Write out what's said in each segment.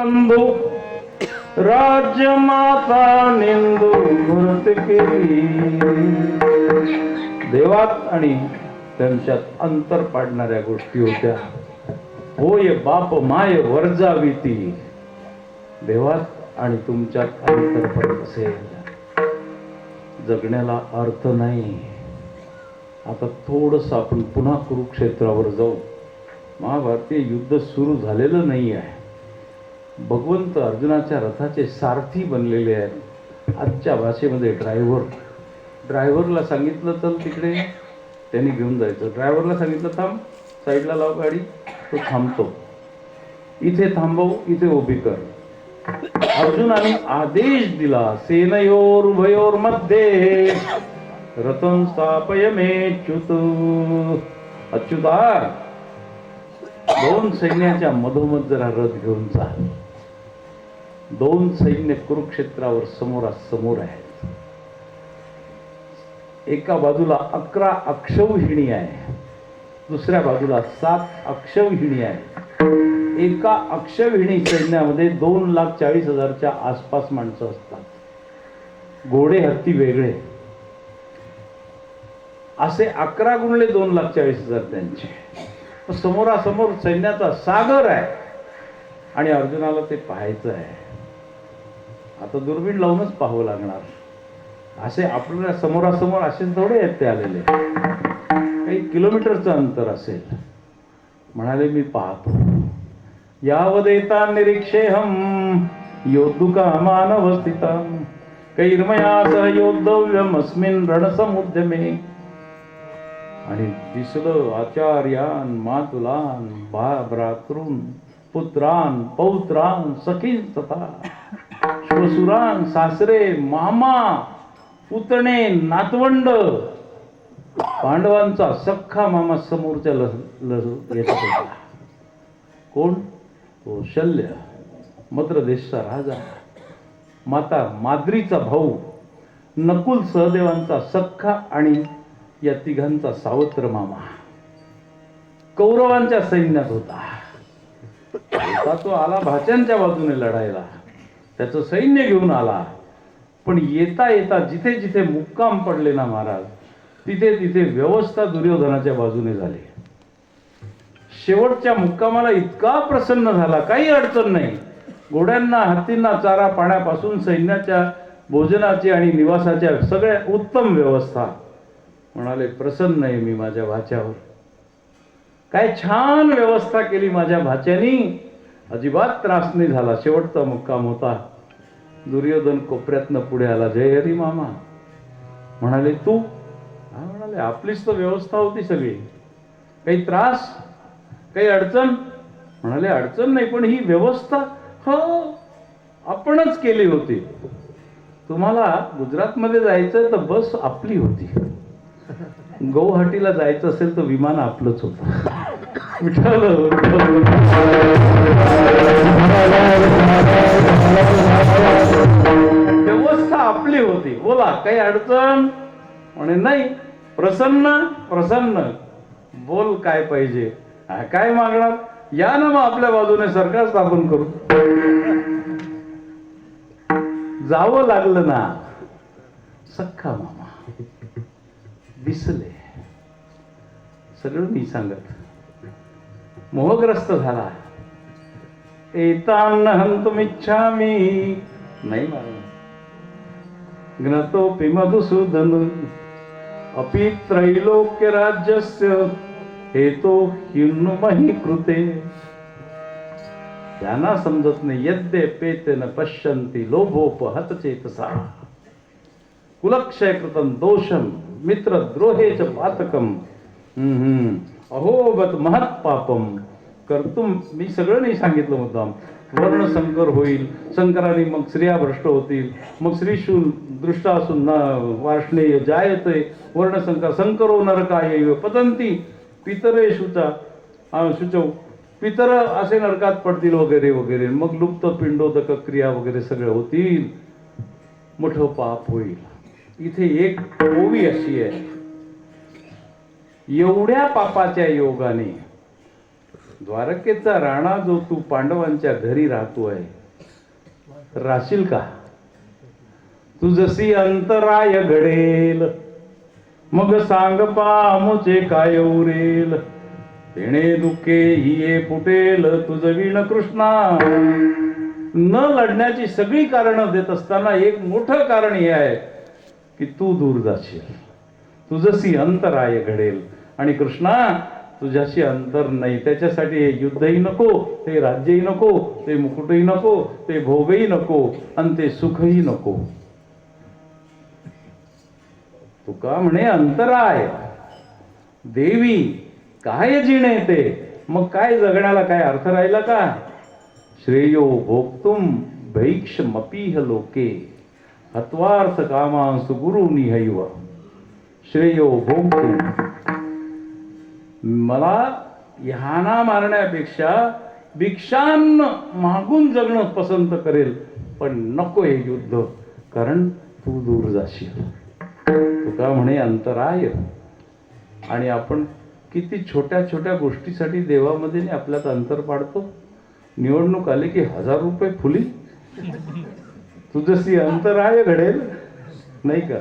बंधू राज्य माता निंदू कृत केली देवात आणि त्यांच्यात अंतर पाडणाऱ्या गोष्टी होत्या. होय बाप माय वर्जावी ती. देवात आणि तुमच्यात अंतर पडत असेल जगण्याला अर्थ नाही. आता थोडस आपण पुन्हा कुरुक्षेत्रावर जाऊ. महाभारतीय युद्ध सुरू झालेलं नाही आहे भगवंत अर्जुनाच्या रथाचे सारथी बनलेले आहेत. आजच्या भाषेमध्ये ड्रायव्हर ड्रायव्हरला सांगितलं चल तिकडे. त्यांनी घेऊन जायचं. ड्रायव्हरला सांगितलं थांब साईडला लाव गाडी. तो थांबतो. इथे थांबव इथे उभी कर. अर्जुनाने आदेश दिला सेनयोर उभयोरमध्ये. रतन स्थापय मेच्युत अच्युता दोन सैन्याच्या मधोमध जरा रथ घेऊन चाल. दोन सैन्य कुरुक्षेत्रावर समोरासमोर आहेत एका बाजूला अकरा अक्षौहिणी आहे. दुसऱ्या बाजूला सात अक्षौहिणी आहे. एका अक्षौहिणी सैन्यामध्ये दोन लाख चाळीस हजारच्या आसपास माणसं असतात. घोडे हत्ती वेगळे. असे अकरा गुणले दोन लाख चाळीस हजार त्यांचे. समोरासमोर सैन्याचा सागर आहे. आणि अर्जुनाला ते पाहायचं आहे. आता दुर्बीण लावूनच पाहावं लागणार. असे आपल्याला समोरासमोर असे थोडे आहेत ते आलेले. काही किलोमीटरचं अंतर असेल. म्हणाले मी पाहतो. यावदेता निरीक्षेहम योद्धुका मानवस्थिता कैर्मया सह योद्धव्यमस्मिन रणसमुद्यमे। आणि दिसलं आचार्यान मातुलान भा भ्रातृन पुत्रान पौत्रान सखी तथा श्वसुरान सासरे मामा पुतणे नातवंड. पांडवांचा सख्खा मामा समोरच्या लस लस येत होता. कोण? कौशल्य मद्र देशचा राजा. माता माद्रीचा भाऊ. नकुल सहदेवांचा सख्खा आणि या तिघांचा सावत्र मामा. कौरवांच्या सैन्यात होता. होता तो आला भाच्यांच्या बाजूने लढायला. त्याचं सैन्य घेऊन आला. पण येता येता जिथे जिथे मुक्काम पडले ना महाराज तिथे तिथे व्यवस्था दुर्योधनाच्या बाजूने झाली. शेवटच्या मुक्कामाला इतका प्रसन्न झाला काही अडचण नाही. घोड्यांना हत्तींना चारा पाण्यापासून सैन्याच्या भोजनाची आणि निवासाच्या सगळ्या उत्तम व्यवस्था. म्हणाले प्रसन्न आहे मी माझ्या भाच्यावर. काय छान व्यवस्था केली माझ्या भाच्यानी. अजिबात त्रास नाही झाला. शेवटचा मुक्काम होता. दुर्योधन कोपऱ्यातनं पुढे आला जय हरी मामा. म्हणाले तू? हा म्हणाले आपलीच तर व्यवस्था होती सगळी. काही त्रास? काही अडचण? म्हणाले अडचण नाही पण ही व्यवस्था हो आपणच केली होती. तुम्हाला गुजरातमध्ये जायचं तर बस आपली होती. गौहाटीला जायचं असेल तर विमान आपलंच होतं. विठ्ठल. काही अडचण म्हणे नाही प्रसन्न प्रसन्न. बोल काय पाहिजे. काय मागणार? या ना मग आपल्या बाजूने सरकार स्थापन करू. जावं लागलं ना. सख्खा मामा. दिसले. सगळं मी सांगत. मोहग्रस्त झाला. एतान हंतुमिच्छामी. नाही मला ज्ञातोऽपि मधुसूदन अपि त्रैलोक्यराज्यस्य हेतो हिन्नुमहि कृते। त्यांना समजत नाही यद्य न पश्यन्ति लोभोपहत चेतसा। कुलक्षय कृतं दोषम मित्रद्रोहे च पातकम हम्म. अहोगत महत् पापम कर्तुम मी सगळं नाही सांगितलं मुद्दाम। वर्ण संकर होईल संकराने मग स्त्रिया भ्रष्ट होतील मग स्त्रीशूल दृष्ट असून न वार्ष्णेय जायते वर्णसंकर संकरो नरकाय पतंती पितरे शुचा शुचव पितर असे नरकात पडतील वगैरे वगैरे मग लुप्त पिंडोदक क्रिया वगैरे सगळे होतील. मोठं पाप होईल. इथे एक ओवी अशी आहे. एवढ्या पापाच्या योगाने द्वारकेचा राणा जो तू पांडवांच्या घरी राहतो आहे राशील का? तू जशी अंतराय घडेल. मग सांग पामचे काय उरेल. तेणे दुखे हिये फुटेल तुझ विण कृष्णा न लढण्याची सगळी कारणं देत असताना एक मोठं कारण हे आहे की तू दूर जाशील. तुझशी अंतराय घडेल. आणि कृष्णा तुझ्याशी अंतर नाही. त्याच्यासाठी हे युद्धही नको ते राज्यही नको ते मुकुटही नको ते भोगही नको आणि ते सुखही नको. तुका म्हणे अंतराय देवी काय जिणे ते? मग काय जगण्याला काय अर्थ राहिला का? श्रेयो भोगतुम भैक्षमपीह लोके हत्वार्थ कामांस गुरु निहैव श्रेयो भोगतुम मला ह्याना मारण्यापेक्षा भिक्षान मागून जगणं पसंत करेल पण नको हे युद्ध कारण तू दूर जाशील. तुका म्हणे अंतराय? आणि आपण किती छोट्या छोट्या गोष्टीसाठी देवामध्ये आपल्यात अंतर पाडतो? निवडणूक आली की हजार रुपये फुली. तुझशी अंतराय घडेल नाही का?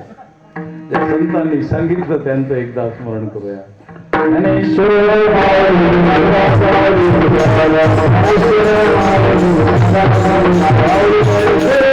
संतांनी सांगितलं त्यांचं एकदा स्मरण करूया. Thank you.